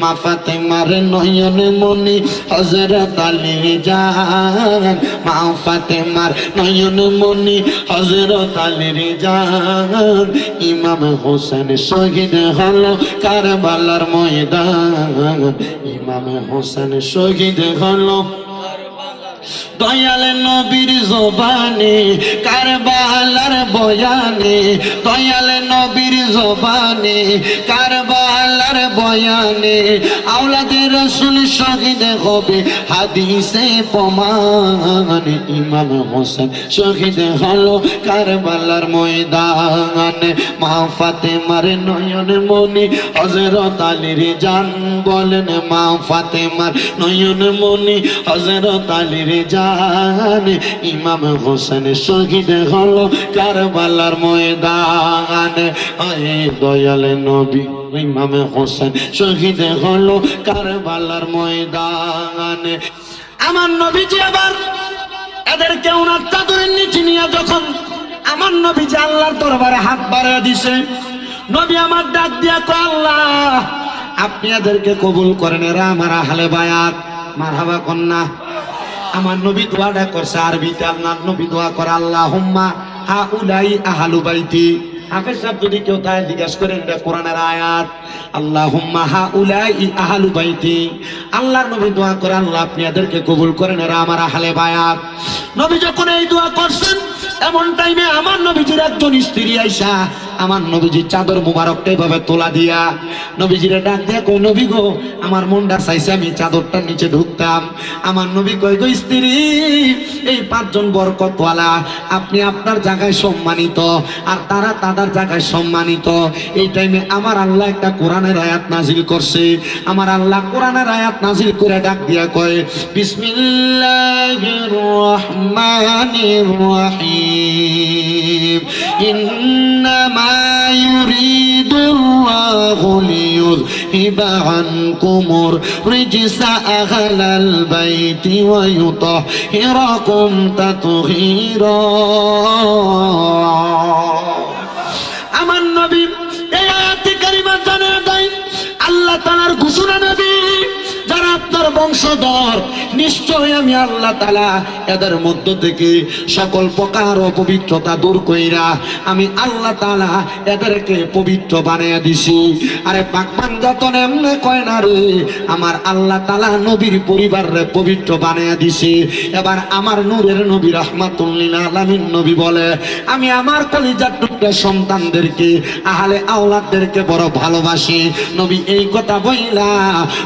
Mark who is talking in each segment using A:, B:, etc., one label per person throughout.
A: মা ফাতেমার নয়ন মনি হজরত আলী যান মা ফাতেমার নয়ন মনি হজরত আলী যান ইমাম হোসেন শহীদ হল কারবালার ময়দান। ইমাম হোসেন শহীদ হলো দয়াল নবীর জবানে, কারবালার বয়ানে। দয়াল নবীর জবানে, কারবালার বয়ানে। আওলাদে রসুল শহীদ হবে হাদিসে প্রমাণ। ইমাম হোসেন শহীদ হলো কারবালার ময়দান। মা ফাতেমার নয়ন মনি হজরত আলীর জান বলেন, মা ফাতেমার নয়ন মনি হজরত আলীর জান ইমাম হোসেন শহীদ হলো কারবালার ময়দান। আয় দয়াল নবী, ইমাম হোসেন শহীদ হলো কারবালার ময়দান। আমার নবীজি আবার এদেরকে ওনার চাদরের নিচে নিয়ে যখন আমার নবী যে আল্লাহর দরবারে হাত বাড়িয়ে দিছে, নবী আমার ডাক দিয়া কো আল্লাহ, আপনি এদেরকে কবুল করেন। এরা আমার আহলে বায়াত, মারহাবা কন্যা। আমার নবী দোয়াটা করছে আরবিতে আপনার নবী দোয়া করে আল্লাহ হুম্মা হা উলাই আহালু বাইতি যদি কেউ তাই জিজ্ঞাসা করেন হা উলাই আহালু আল্লাহর নবী করেন আমার আহলে এই করছেন, এমন টাইমে আমার নবীজির একজন স্ত্রী আইসা আমার নবীজির চাদর মুবারকটা এইভাবে তোলা দিয়া নবীজিরে ডাক দিয়া কই নবী গো, আমার মনটা চাইছে আমি চাদরটার নিচে ঢুকতাম। আমার নবী কই গো স্ত্রী, এই পাঁচজন বরকতওয়ালা, আপনি আপনার জায়গায় সম্মানিত আর তারা তাদের জায়গায় সম্মানিত। এই টাইমে আমার আল্লাহ একটা কোরআনের আয়াত নাজিল করছে। আমার আল্লাহ কোরআনের আয়াত নাজিল করে ডাক দিয়া কয়, বিসমিল্লাহির রহমানির রহিম। ইন্নামা ইউরিদুল্লাহু লিয়ুযহিবা আনকুমুর রিজসা আহলাল বাইতি ওয়া ইউতাহিরাকুম তাতহীরা আমার নবী, এই আয়াতে কারিমা জানা দেয় আল্লাহ তাআলার ঘোষণা নবী। বংশধর নিশ্চয় আমি আল্লাহ তালা এদের মধ্য থেকে সকল প্রকার অপবিত্রতা দূর কইরা আমি আল্লাহ তালা এদেরকে পবিত্র বানিয়ে দিছি। আরে পাকপান যতন এমনে কয় না রে, আমার আল্লাহ তালা নবীর পরিবারে পবিত্র বানিয়ে দিছি। এবার আমার নূরের নবী রহমাতুল্লিল আলামিন নবী বলে, আমি আমার কলিজার টুকরা সন্তানদেরকে, আহলে আওলাদদেরকে বড় ভালোবাসি। নবী এই কথা বইলা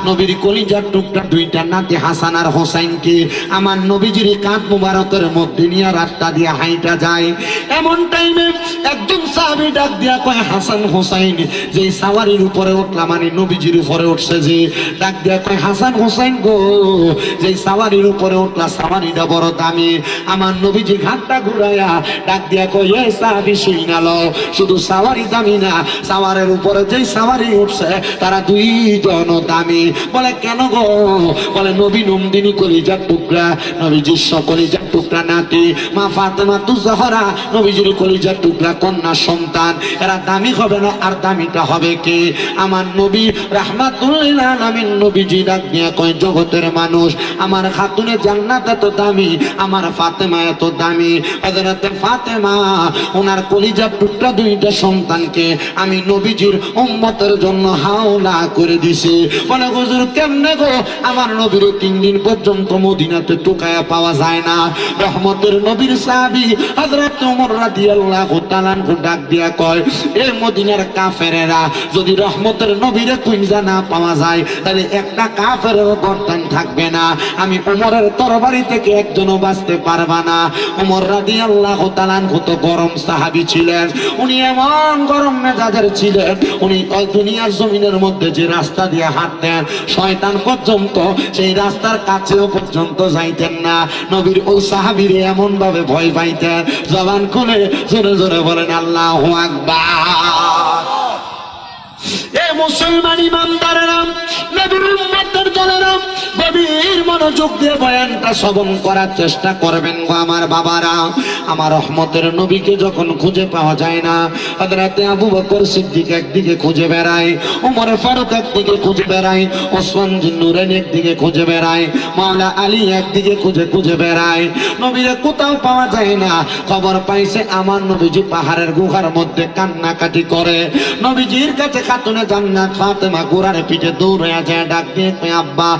A: নবীর কলিজার টুকরা দুইটা নাতি হাসান আর হোসাইনকে আমার নবীজির কাঁধ মুবারকের মধ্যে নিয়ে রাস্তা দিয়ে হাইটা যায়। এমন টাইমে একজন সাহাবী ডাক দিয়া কয়, হাসান হোসাইন। যে সাওয়ারির উপরে উঠলা মানে নবীজির উপরে উঠছে যে, ডাক দিয়া কয়, হাসান হোসাইন গো। যে সাওয়ারির উপরে উঠলা, সাওয়ারিটা বড় দামি। আমার নবীজি ঘাটটা ঘুরাইয়া ডাক দিয়া কয়, এ সাহাবি, শুই না শুইনালো শুধু সাওয়ারি দামি না, সাওয়ারের উপরে যেই সাওয়ারি উঠছে, তারা দুইজন দামি। বলে, কেন গো? বলে, নবী নন্দিনী টুকরা, নবীজির টুকরা নাতি, মা ফাতেমা তু জহরা, নবীজির টুকরা কন্যা সন্তান, এরা দামি হবে না আর দামিটা হবে কে? আমার নবী নবীজি ডাক কয়, জগতের মানুষ, আমার খাতুনে জান্নাত এত দামি, আমার ফাতেমা এত দামি ফাতেমা ওনার কলিজার টুকরা দুইটা সন্তানকে আমি নবীজির উম্মতের জন্য হাওলা করে দিছি। বলে, হুজুর, কেমনে গো? আমার নবীর তিন দিন পর্যন্ত মদিনাতে টুকায়া পাওয়া যায় না। রহমতের নবীর সাহাবী হযরত ওমর রাদিয়াল্লাহু তাআলা ডাক দিয়া কয়, এ মদিনার কাফেরেরা, যদি রহমতের নবীরে কুইজা না পাওয়া যায়, তাহলে একটা কাফেরের বর্তমান থাকবে না। আমি ওমরের তরবারি থেকে একজনও বাঁচতে পারবা না। ওমর রাদিয়াল্লাহু তাআলা আনহু তো গরম সাহাবি ছিলেন। উনি এমন গরম মেজাজের ছিলেন। উনি দুনিয়ার জমিনের মধ্যে যে রাস্তা দিয়ে হাঁটতেন, শয়তান পর্যন্ত সেই রাস্তার কাছেও পর্যন্ত যাইতেন না। নবীর ও সাহাবিরে এমন ভাবে ভয় পাইতেন। জবান খুলে জোরে জোরে বলেন, আল্লাহ আকবার। এ মুসলমান ইমানদারেরা, নবীর উম্মতের দলেরা গভীর মনোযোগ দিয়ে বয়ানটা শ্রবণ করার চেষ্টা করবেন গো আমার বাবারা। আমার রহমতের নবীকে যখন খুঁজে পাওয়া যায় না, হযরতে আবু বকর সিদ্দিক একদিকে খুঁজে বেড়ায়, ওমর ফারুক একদিকে খুঁজে বেড়ায়, ওসমান জিন্নুরেন একদিকে খুঁজে বেড়ায়, মাওলা আলী একদিকে খুঁজে খুঁজে বেড়ায়। নবীরে কোথাও পাওয়া যায় না, খবর পাইছে আমার নবীজি পাহাড়ের গুহার মধ্যে কান্নাকাটি করে। নবীজির কাছে খাতুনে জান্নাত, ফাতেমা গোড়ার পিঠে দৌড়ে যায়, ডাক দিয়ে আব্বা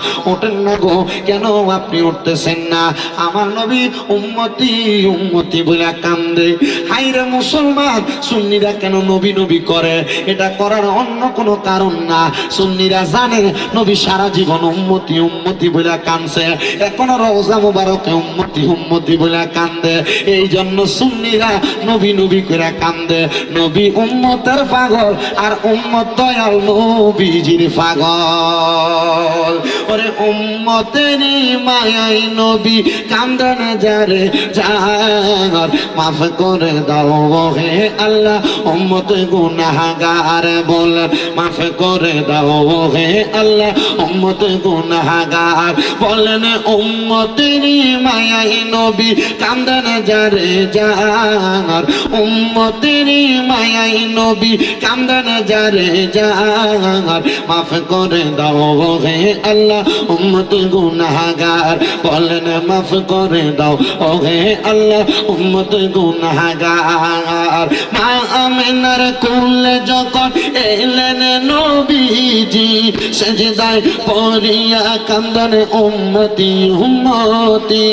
A: ওঠেন না গো, কেন আপনি উঠতেছেন না? আমার নবী উম্মতি উম্মতি বলে কান্দে। হাইরে মুসলমান, সুন্নিরা কেন নবী নবী করে? এটা করার অন্য কোনো কারণ না। সুন্নিরা জানে, নবী সারা জীবন উম্মতি উম্মতি বলে কানছে এখনও রওজা মুবারকে উম্মতি উম্মতি বলে কান্দে। এই জন্য সুন্নিরা নবী নবী করে কান্দে। নবী উম্মতের পাগল আর উম্মত দয়াল নবীজির পাগল। ওরে উম্মতেরই মায়াই নবী কান্দন যারে যার। মাফ করে দাও হে আল্লাহ, উম্মত গুনাহগার বল। মাফ করে দাও হে আল্লাহ, উম্মত গুনাহগার বলেন উম্মতেরই মায়াই নবী কান্দন যারে যার। উম্মতেরই মায়াই নবী কান্দন যারে যার। মাফ করে দাও হে আল্লাহ উম্মত গুনাহগার বলেন, মাফ করে দাও। ও হে আল্লাহ উম্মত গুনাহগার। মা আমিনার কুলে যখন এলেন নবীজি, সেজদায় পড়িয়া কান্দন, উম্মতি উম্মতি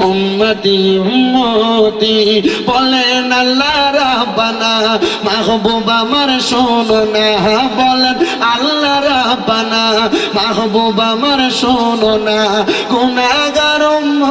A: উম্মতি উম্মতি। বলেন, আল্লাহ রাব্বানা, মাহবুব আমার শোনো না। বলেন আল্লাহ রাব্বানা মাহবুব আমার শোনো না গুনাহগার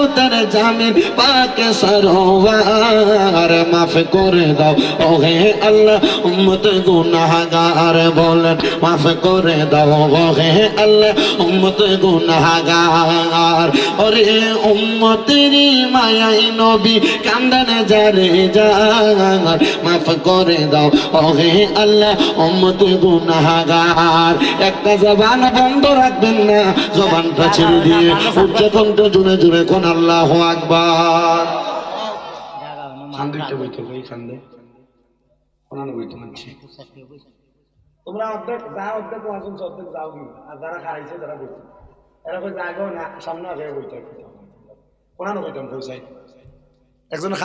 A: উম্মতের জামিন পাকে সরোয়ার মাফ করে দাও। ও হে আল্লাহ, উম্মত গুনাহগার বলেন, মাফ করে দাও। ও হে আল্লাহ, উম্মত গুনাহগার। ওরে উম্মতেরই মায়াই নবী কান্দানে যারে যার, মাফ করে দাও। ও হে আল্লাহ, উম্মত গুনাহগার। একটা জবান বন্ধ রাখবেন না, জবানটা ছেড়ে দিয়ে, উচ্চকণ্ঠ জুড়ে জুড়ে কোন আল্লাহ আকবার। খান বইতে কই খান কোনানো বইতে মানছি। তোমরা অর্ধেক যা অর্ধেক আসুন অর্ধেক যাও কি আর যারা খারাইছে তারা বইতে। এরা কই যাগো না সামনে আগে বইতে কোনানো বইতাম পৌঁছাই একজনে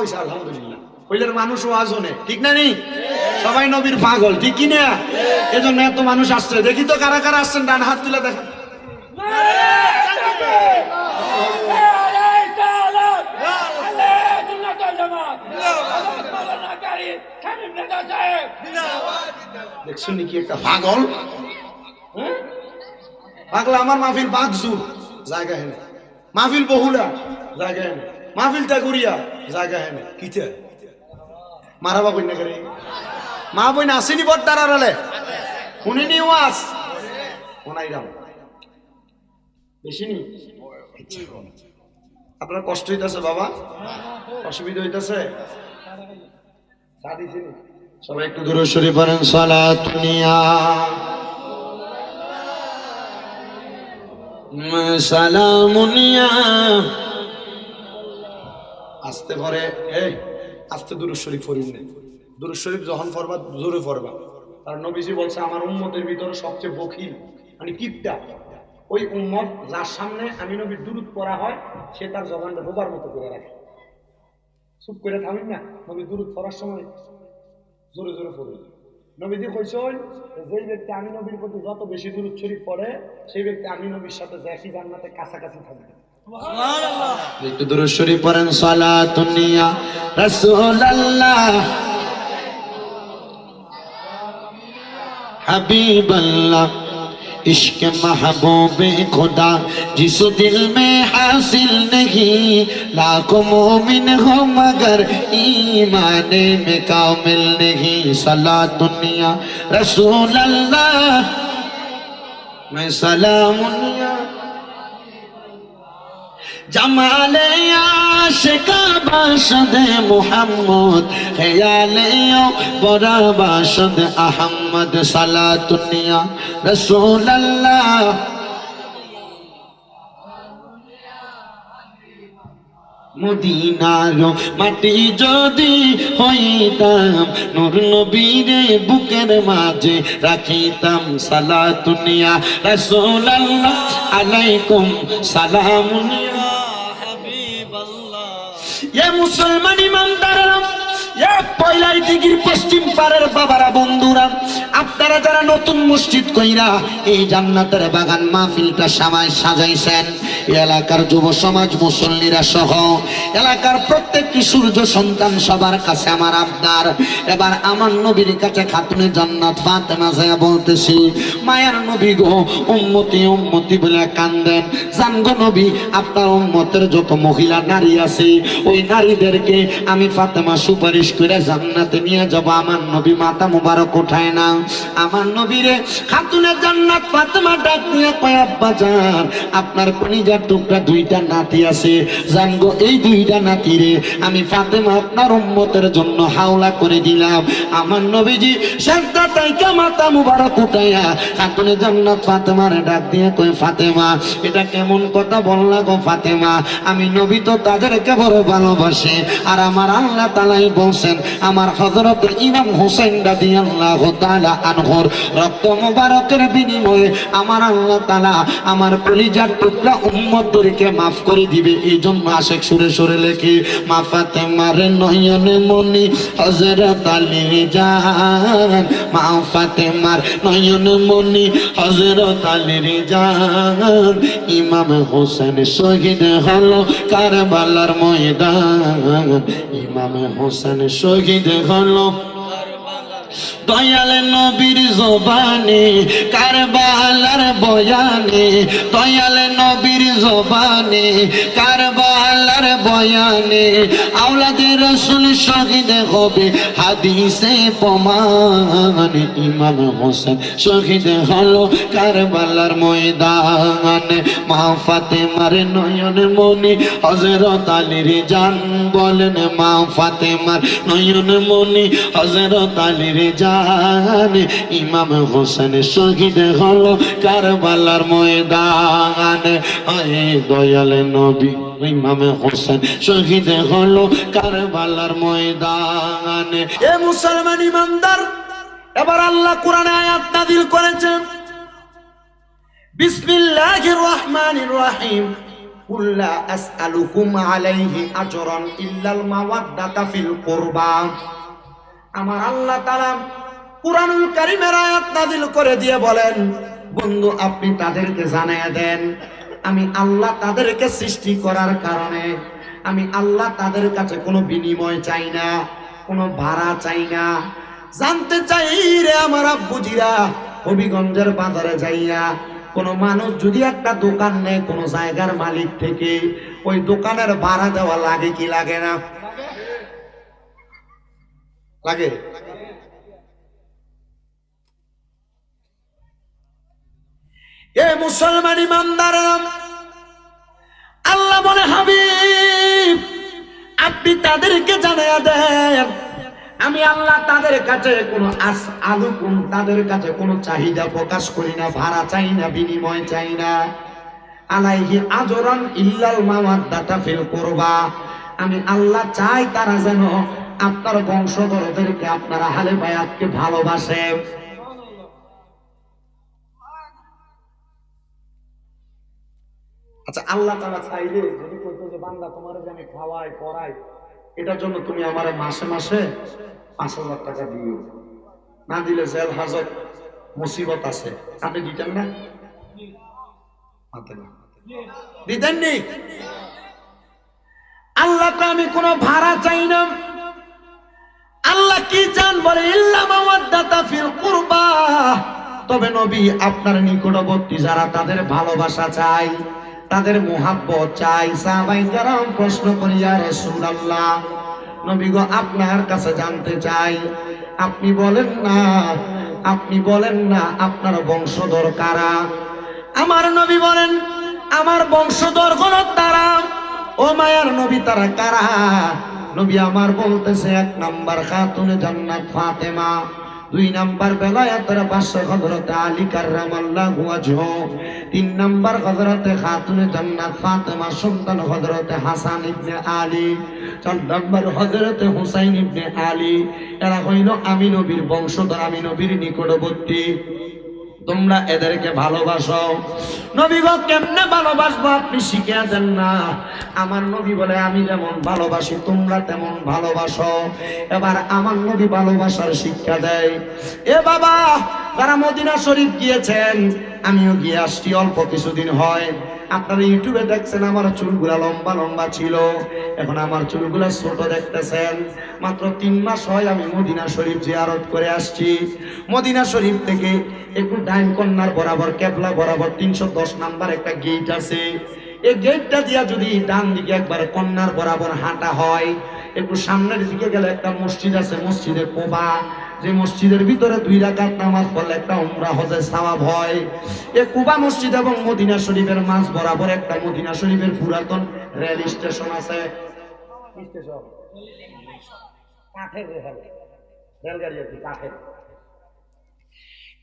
A: হইছে আলহামদুলিল্লাহ। কইলের মানুষ ওয়াজ হনে ঠিক না নি? সবাই নবীর পাগল ঠিক কি না? এজন্য এত মানুষ আসছে। দেখি তো কারা কারা আসছেন ডান হাত তুলে দেখেন দেখছেন নাকি একটা পাগল? হ্যাঁ? পাগলা আমার মাহফিল বাগজুর জায়গা হেনে। মাহফিল বহুলা জায়গা হেনে। মাহফিল তাগুরিয়া জায়গা হেনে। কিতে? মারাবা কই করে মা বই না আসেনি বট দাঁড়ালে শুনিনি ওয়াজ? শোনাইরাম বেশি আপনার কষ্ট হইতেছে বাবা? অসুবিধা হইতেছে? সবাই একটু দূরে সরে পড়েন সালাতুনিয়া সালামুনিয়া আস্তে পরে এই আস্তে দুরুদ শরীফ পড়িন না। দুরুদ শরীফ যখন পড়বা জোরে পড়বা। কারণ নবীজি বলছে আমার উম্মতের ভিতরে সবচেয়ে বখিল মানে কিপটা। ওই উম্মত যার সামনে আমি নবীর দুরুদ পড়া হয় সে তার জবানটা ডোবার মতো করে রাখে। চুপ করে থামিন না নবী দুরুদ পড়ার সময় জোরে জোরে পড়ুন নবীজি কইছেন যেই ব্যক্তি আমি নবীর প্রতি যত বেশি দূর শরীফ পড়ে সেই ব্যক্তি আমি নবীর সাথে দেখি জান্নাতে কাছাকাছি থাকবে। একটু দূর শরীফ পড়েন সালাতুনিয়া রাসূলুল্লাহ। হাবিবাল্লাহ। عشق محبوب خدا، جس دل میں حاصل نہیں، لاکھوں مومن ہو مگر ایمان میں کامل نہیں۔ صلاح دنیا رسول اللہ، میں سلام اللہ জমালে জামালে আশকাবাসদে মুহাম্মদ, খেয়ালে বড় বরাবাসদ আহম্মদ সালা সালাতুনিয়া রসুলাল্লাহ। মদিনার মাটি যদি হইতাম, নুর নবীরে বুকের মাঝে রাখিতাম সালা সালাতুনিয়া রসুল্লাহ আলাইকুম সালামুনিয়া এ মুসলমান ইমানদারেরা যুব সমাজ এলাকার প্রত্যেকটি সূর্য সন্তান সবার কাছে আমার আবদার। এবার আমার নবীর কাছে খাতুনে জান্নাত ফাতেমা যায় বলতেছি, মায়ার নবী গো, উম্মতি উম্মতি বলে কান্দেন। জানগো নবী, আপনার যত মহিলা নারী আছে, ওই নারীদেরকে আমি ফাতেমা সুপারিশ করে জান্নাতে নিয়ে যাব। আমার নবী মাতা মুবারক উঠায় না। আমার নবীরে খাতুনে জান্নাত ফাতেমা ডাক দিয়ে কয়, আব্বা যান আপনার কলিজার টুকরা দুইটা নাতি আছে। জানগো এই দুইটা নাতিরে আমি ফাতেমা আপনার উম্মতের জন্য হাওলা করে দিলাম। আমার নবীজি শেষদা তাইকা মাতা মুবারক উঠাইয়া খাতুনে জান্নাত ফাতেমারে ডাক দিয়ে কই ফাতেমা, এটা কেমন কথা বললা গো ফাতেমা? আমি নবী তো তাদেরকে বড় ভালোবাসে। আর আমার আল্লাহ তালাই বলছেন আমার হজরত ইমাম হোসেন দাদি আল্লাহ আনহর রক্ত মুবারকের বিনিময়ে আমার আল্লাহ তালা আমার কলিজার টুকরা উম্মতদেরকে মাফ করে দিবে। এই জন্য আশেক সুরে সুরে লেখি, মা ফাতেমার নয়নে মনি হজরত আলী জান। মা ফাতেমার নয়ন মনি হজরত আলীর জান। ইমাম হোসেন শহীদ হলো কারবালার ময়দান। ইমাম হোসেন শহীদ হলো দয়াল নবীর জবানে কারবালার বয়ানে দয়াল নবীর জবানে কারবালার বয়ানে আওলাদে রসুল শহীদ হবে, হাদিসে প্রমাণ ইমাম হোসেন শহীদ হলো কারবালার ময়দান। মা ফাতেমার নয়ন মনি হজরত আলীর জান বলেন, মা ফাতেমার নয়ন মনি হজরত আলীর জান। ইমাম হোসেন শহীদ হলো কারবালার ময়দান। দয়াল নবী। ইমামে হোসেন হলো কারবালার ময়দানে। এ মুসলমান ইমানদার, এবার আল্লাহ কোরআনে আয়াত করেছেন। বিসমিল্লাহির রহমানির রহিম। আমার আল্লাহ তাআলা কুরআনুল কারীমের আয়াত করে দিয়ে বলেন, বন্ধু, আপনি তাদেরকে জানিয়ে দেন আমি আল্লাহ তাদেরকে সৃষ্টি করার কারণে, আমি আল্লাহ তাদের কাছে কোনো বিনিময় চাই না, কোনো ভাড়া চাই না। জানতে চাই রে আমার আব্বুজিরা, হবিগঞ্জের বাজারে যাইয়া কোন মানুষ যদি একটা দোকান নেয় কোন জায়গার মালিক থেকে, ওই দোকানের ভাড়া দেওয়া লাগে কি লাগে না? লাগে? এ মুসলমান ইমানদার আল্লাহ বলে, হাবিব, আপনি তাদেরকে জানাইয়া দেন। আমি আল্লাহ তাদের কাছে কোনো আস আলু কোন, তাদের কাছে কোনো চাহিদা প্রকাশ করি না, ভাড়া চাই না, বিনিময় চাই না। আলাইহি আজরান ইল্লাল মাওয়াদ্দাতা ফিল কুরবা। আমি আল্লাহ চাই তারা যেন আপনার বংশধরদেরকে, আপনারা হালে বায়াতকে ভালোবাসে। আচ্ছা আল্লাহ তারা চাইলে যদি কইতো যে, বান্দা, তোমার যে আমি খাওয়াই পড়াই এটার জন্য তুমি আমার মাসে মাসে পাঁচ হাজার টাকা দিও। না দিলে জেল, হাজত, মুসিবত আছে। আপনি দিতেন না? দিতেন না। নি আল্লাহকে আমি কোনো ভাড়া চাই না। আল্লাহ কি চান বলে তবে নবী আপনার নিকটবর্তী যারা তাদের ভালোবাসা চাই তাদের মোহাব্বত চাই। সাহাবাই যারা প্রশ্ন করি করিয়া রাসূলুল্লাহ, নবী গো, আপনার কাছে জানতে চাই। আপনি বলেন না, আপনি বলেন না, আপনার বংশধর কারা? আমার নবী বলেন, আমার বংশধর হলো তারা। ও মায়ার নবী, তারা কারা? নবী আমার বলতেছে, এক নাম্বার খাতুনে জান্নাত ফাতেমা। দুই নাম্বার বেলায়াতের পাঁচশো হযরত আলী কাররামাল্লাহু ওয়াজহু তিন নাম্বার হজরতে খাতুন জান্নাত ফাতেমা সন্তান হজরতে হাসান ইবনে আলী। চার নাম্বার হজরতে হুসাইন ইবনে আলী। এরা হইল আমি নবীর বংশধর আমি নবীর নিকটবর্তী। তোমরা এদেরকে ভালোবাসো। নবী গো কেমনে ভালোবাসবো আপনি শিখিয়া দেন না। আমার নবী বলে, আমি যেমন ভালোবাসি, তোমরা তেমন ভালোবাসো। এবার আমার নবী ভালোবাসার শিক্ষা দেয়। এ বাবা তারা মদিনা শরীফ গিয়েছেন, আমিও গিয়ে আসছি, অল্প কিছুদিন হয়। আপনারা ইউটিউবে দেখছেন, আমার চুলগুলা লম্বা লম্বা ছিল। এখন আমার চুলগুলা ছোট দেখতেছেন। মাত্র তিন মাস হয় আমি মদিনা শরীফ জিয়ারত করে আসছি। মদিনা শরীফ থেকে একটু ডাইন কন্যার বরাবর, কেবলা বরাবর তিনশো দশ নাম্বার একটা গেট আছে। এই গেটটা দিয়া যদি ডান দিকে একবার কন্যার বরাবর হাঁটা হয়, একটু সামনের দিকে গেলে একটা মসজিদ আছে, মসজিদে কোবা। যে মসজিদের ভিতরে দুই রাকাত নামাজ পড়লে একটা উমরা হজে সওয়াব হয়। এ কুবা মসজিদ এবং মদিনা শরীফের মাঝ বরাবর একটা মদিনা শরীফের পুরাতন রেল স্টেশন আছে।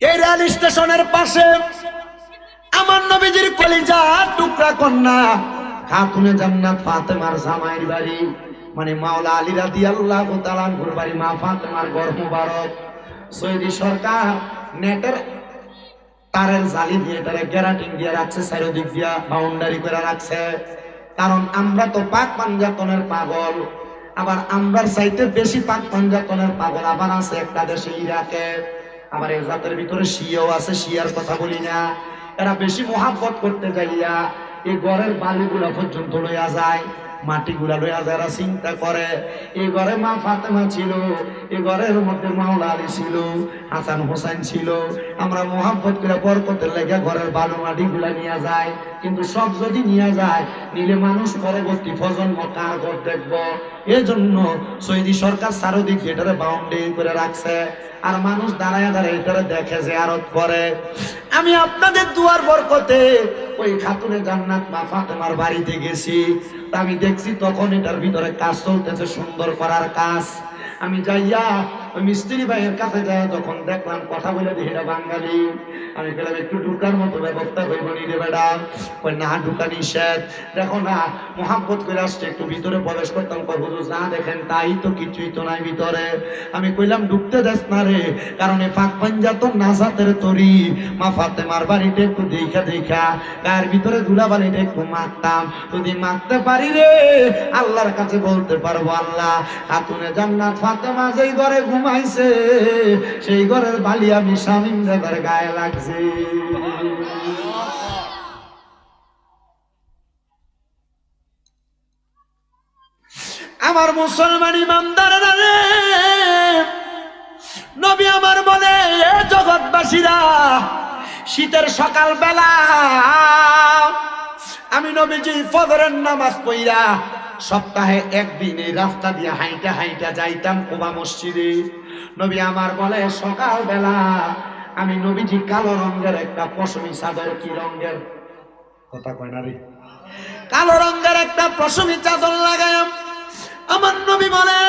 A: এই রেল স্টেশনের পাশে আমার নবীজির কলিজা টুকরা কন্যা খাতুনে জান্নাত ফাতেমার জামাইয়ের বাড়ি। মানে মাওলা আলী রাদিয়াল্লাহু তাআলা বাড়ি মা ফাতেমার ঘর মুবারক। সৌদি সরকার নেটের তারের জালি দিয়ে তারা গ্যারাটিং দিয়ে রাখছে, চারিদিক দিয়া বাউন্ডারি করে রাখছে। কারণ আমরা তো পাক পাঞ্জাতনের পাগল, আবার আমরার চাইতে বেশি পাক পাঞ্জাতনের পাগল আবার আছে একটা দেশে ইরাকে। আবার এই জাতের ভিতরে শিয়াও আছে, শিয়ার কথা বলি না। এরা বেশি মহাব্বত করতে যাইয়া এই ঘরের বালিগুলা পর্যন্ত লইয়া যায়। মাটিগুলা লইয়া যারা চিন্তা করে এই ঘরে মা ফাতেমা ছিল এই ঘরের মধ্যে মাওলা আলী ছিল, হাসান হোসেন ছিল। আমরা মোহাম্মত করে বরকতের লেগে ঘরের বালু মাটিগুলা নিয়ে যায় কিন্তু সব যদি নিয়ে যায়, নিলে মানুষ পরবর্তী প্রজন্ম কার ঘর দেখব? এজন্য সৌদি সরকার সারদিক এটারে বাউন্ডারি করে রাখছে। আর মানুষ দাঁড়ায় দাঁড়ায় করে দেখে যে আরত করে। আমি আপনাদের দুয়ার বরকতে ওই খাতুনে জান্নাত মা ফাতেমার বাড়িতে গেছি। আমি দেখছি তখন এটার ভিতরে কাজ চলতেছে সুন্দর করার কাজ। আমি যাইয়া মিস্ত্রি ভাইয়ের কাছে যাই তখন দেখলাম কথা বলে এটা বাঙালি। আমি গেলাম একটু ঢুকার মতো ব্যবস্থা হইব নি রে বেড়া ওই না, ঢুকা নিষেধ। দেখো না মোহাম্মত করে আসছে, একটু ভিতরে প্রবেশ করতাম কবুজু যা দেখেন, তাই তো কিছুই তো নাই ভিতরে। আমি কইলাম, ঢুকতে দেস না রে, কারণ এ ফাঁক পাঞ্জা তো নাজাতের তরি। মা ফাতেমার বাড়িটা একটু দেখা দেখা, গায়ের ভিতরে ধুলা বাড়িটা একটু মাখতাম। যদি মাখতে পারি রে, আল্লাহর কাছে বলতে পারব আল্লাহ। খাতুনে জান্নাত ফাতেমা যেই ঘরে ঘুমাইছে, সেই ঘরের বালি আমি স্বামীন দাদার গায়ে লাগছে। আমার মুসলমান ইমানদারেরা রে। নবী আমার বলে জগৎবাসীরা, শীতের সকাল বেলা আমি নবীজি ফজরের নামাজ পইরা সপ্তাহে একদিন এই রাস্তা দিয়ে হাইটা হাইটা যাইতাম কোবা মসজিদে। নবী আমার বলে সকাল বেলা আমি নবীজি কালো রঙের একটা পশমি চাদর, কি রঙের? কথা কয় না রে। কালো রঙের একটা পশমি চাদর লাগাই আমার নবী বলে,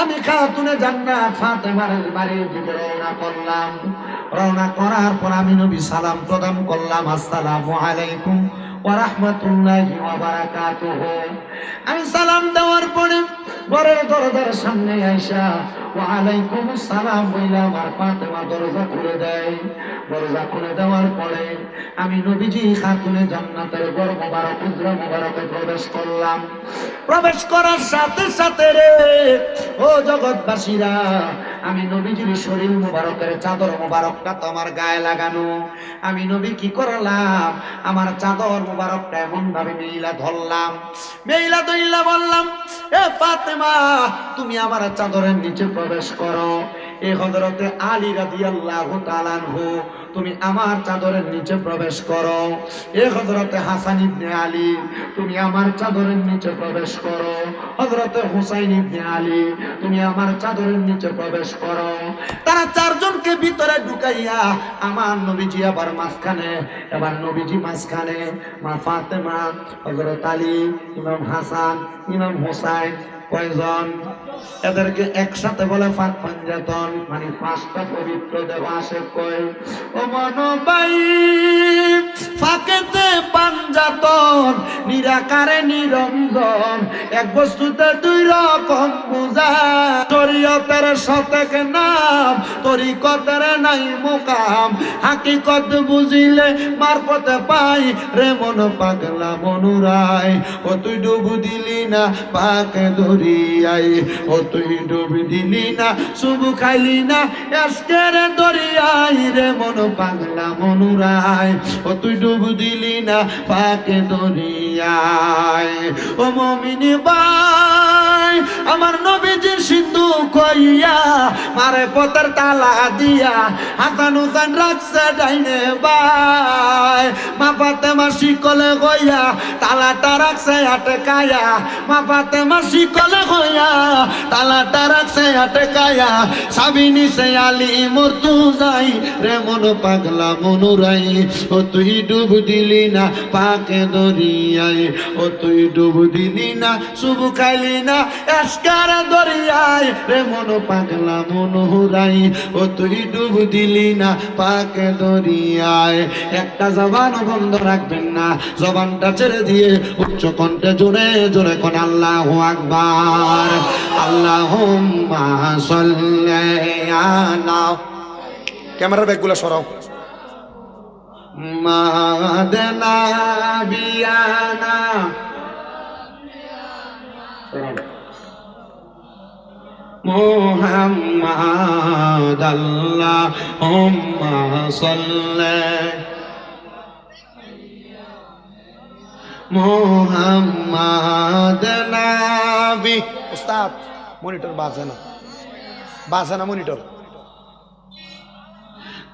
A: আমি খাতুনে জান্নাত ফাতেমার বাড়ির দিকে রওনা করলাম। রওনা করার পর আমি নবী সালাম প্রদান করলাম, আসসালামু আলাইকুম। আমি সালাম দেওয়ার পরে আইসা আমার দরজা খুলে দেয়। দরজা খুলে দেওয়ার পরে আমি নবীজি খাতুনে জান্নাতের ঘর মোবারক, উজরা মোবারকে প্রবেশ করলাম। প্রবেশ করার সাথে সাথে রে, ও জগৎবাসীরা, আমি নবীজির শরীর মোবারকের চাদর মোবারকটা তো আমার গায়ে লাগানো। আমি নবী কি করলাম? আমার চাদর মোবারকটা এমন ভাবে মেইলা ধরলাম, মেইলা দইলা বললাম, এ ফাতেমা, তুমি আমার চাদরের নিচে প্রবেশ করো। এ হজরতে আলী রাদিয়াল্লাহু তাআলা আনহু, তুমি আমার চাদরের নিচে প্রবেশ করো। এ হজরতে হাসান ইবনে আলী, তুমি আমার চাদরের নিচে প্রবেশ করো। হজরতে হুসাইন ইবনে আলী, তুমি আমার চাদরের নিচে প্রবেশ করো। তারা চারজনকে ভিতরে ঢুকাইয়া আমার নবীজি আবার মাঝখানে, এবার নবীজি মাঝখানে, মা ফাতেমা হজরত আলী, ইমাম হাসান, ইমাম হুসাইন কয়জন এদেরকে একসাথে বলে পাক পাঞ্জাতন মানে পাঁচটা পবিত্র দেব আসে কয় ও মনোবাই ফাঁকেতে পাঞ্জাতন নিরাকারে নিরঞ্জন। এক বস্তুতে দুই রকম বুঝা শরীয়তের শতক নাম, তরিকতের নাই মুকাম। হাকিকত বুঝিলে মারফতে পাই রে মন পাগলা মনুরাই। ও তুই ডুব দিলি না পাকে দরিয়াই। ও তুই ডুব দিলি না শুভু খাইলি না এসকের দরিয়াই রে মন পাগলা মনুরাই। ও তুই ডুব দিলি না পাকে দরিয়ায়। ও মমিনী বাই আমার নবীজির সিন্ধু কইয়া মারে পথের তালা দিয়া হাতান উতান রাখছে ডাইনে বাই। মা পাতে মাসি কলে গইয়া তালাটা রাখছে আটে কায়া। মা পাতে মাসি কলে গইয়া তালাটা রাখছে আটে কায়া। সাবিনি সে আলি মরতু যাই রে মন পাগলা মনুরাই। ও তুই ডুব দিলি না পাকে দরিয়াই। ও তুই ডুব দিলি না, শুভ খাইলি না এসকার দরিয়াই রে মন পাগলা মনুরাই ও তুই ডুব দিলি না পাকে দরিয়ায়। একটা জবান বন্ধ রাখবেন না জবানটা ছেড়ে দিয়ে উচ্চ কণ্ঠে জোরে জোরে কোন আল্লাহ আকবার। আল্লাহ
B: ক্যামেরার ব্যাগগুলো সরাও।
A: মাদনা বিয়ানা মোহাম্মদ আল্লাহ মোহাম্মদ নাবি।
B: উস্তাদ মনিটর বাজে না। বাজে না মনিটর।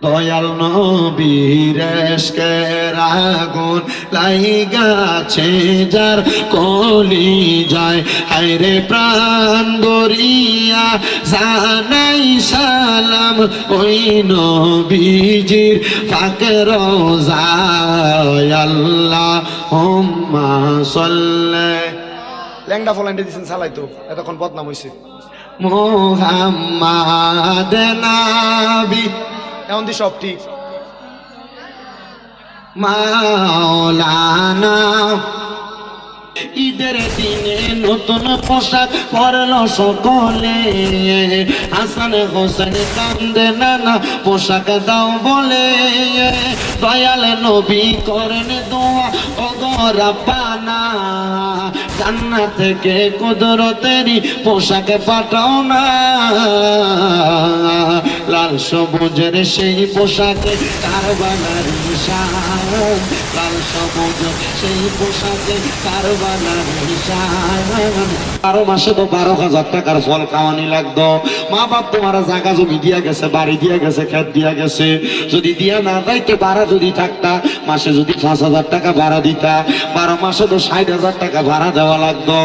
A: দয়াল নবীরেশকের আগুন লাইগাছে যার কলি যায়। হায়রে প্রাণ দরিয়া জানাই সালাম ওই নবীজির ফাঁকে আল্লাহ হুম্মা সাল্লে।
B: ল্যাংডা ফলাইন্ডে দিচ্ছেন চালাই তো এতক্ষণ বদনাম হয়েছে
A: মোহাম্মদ নাবি।
B: এমন দি সব ঠিক।
A: ঈদের দিনে নতুন পোশাক পরল সকলে। হাসান হোসেন কান্দে নানা পোশাক দাও বলে। দয়াল নবী করেন দোয়া অগরা পানা জান্না থেকে কুদরতেরই পোশাক পাঠাও না। লাল সবুজের সেই পোশাকে লাল সেই পোশাকে বারো মাসে তো বারো হাজার টাকার ফল খাওয়ানি লাগতো। মা বাপ তোমার জায়গা জমি দিয়া গেছে, বাড়ি দিয়া গেছে খেত দিয়া গেছে। যদি দিয়া না যাইতে, ভাড়া যদি থাকতা, মাসে যদি পাঁচ হাজার টাকা ভাড়া দিতা, বারো মাসে তো ষাট হাজার টাকা ভাড়া দেওয়া লাগতো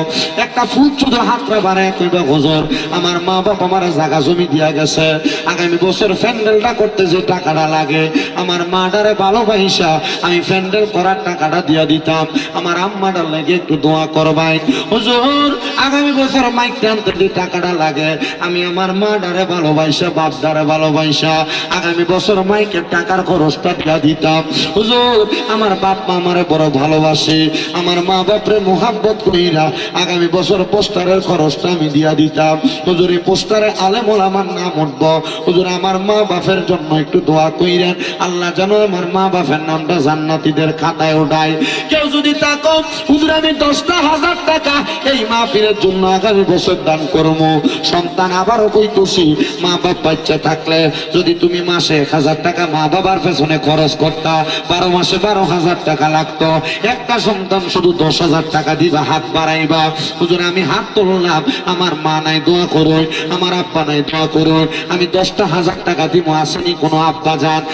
A: একটা ফুল শুধু হাতটা বাড়ায় কইবা, হুজুর, আমার মা বাপ আমার জায়গা জমি দিয়া গেছে। আগামী বছর প্যান্ডেলটা করতে যে টাকাটা লাগে, আমার মাটারে ভালোবাসা, আমি প্যান্ডেল করার টাকাটা দিয়া দিতাম। আমার আম্মাটার লাগে একটু দোয়া করবাই হুজুর, আগামী বছর মাইক আনতে যে টাকাটা লাগে, আমি আমার মাটারে ভালোবাসা, বাপদারে ভালোবাসা, আগামী বছর মাইকের টাকার খরচটা দিয়া দিতাম। হুজুর, আমার বাপ মা আমারে বড় ভালোবাসে, আমার মা বাপরে মোহাব্বত কইরা আগামী বছর পোস্টারের খরচটা আমি দিয়া দিতাম। হুজুর, এই পোস্টারে আলেমল আমার নাম উঠব। হুজুর, আমার মা বাপের জন্য একটু দোয়া কইরেন। আল্লাহ যেন আমার মা বাপের নামটা জান্নাতীদের খাতায় কেউ যদি তাকো, হুজুর, আমি দশটা হাজার টাকা এই জন্য আগামী বছর দান সন্তান আবারও মা বাপ বাচ্চা থাকলে যদি তুমি মাসে এক হাজার টাকা মা বাবার পেছনে খরচ করতা, বারো মাসে বারো হাজার টাকা লাগতো। একটা সন্তান শুধু দশ হাজার টাকা দিবা হাত বাড়াইবা। হুজুর, আমি হাত তুললাম আমার মা নাই, দোয়া করো আমার আব্বা নাই, দোয়া করো আমি দশটা হাজার টাকা দিব, আসেনি কোনো আব্বা যান।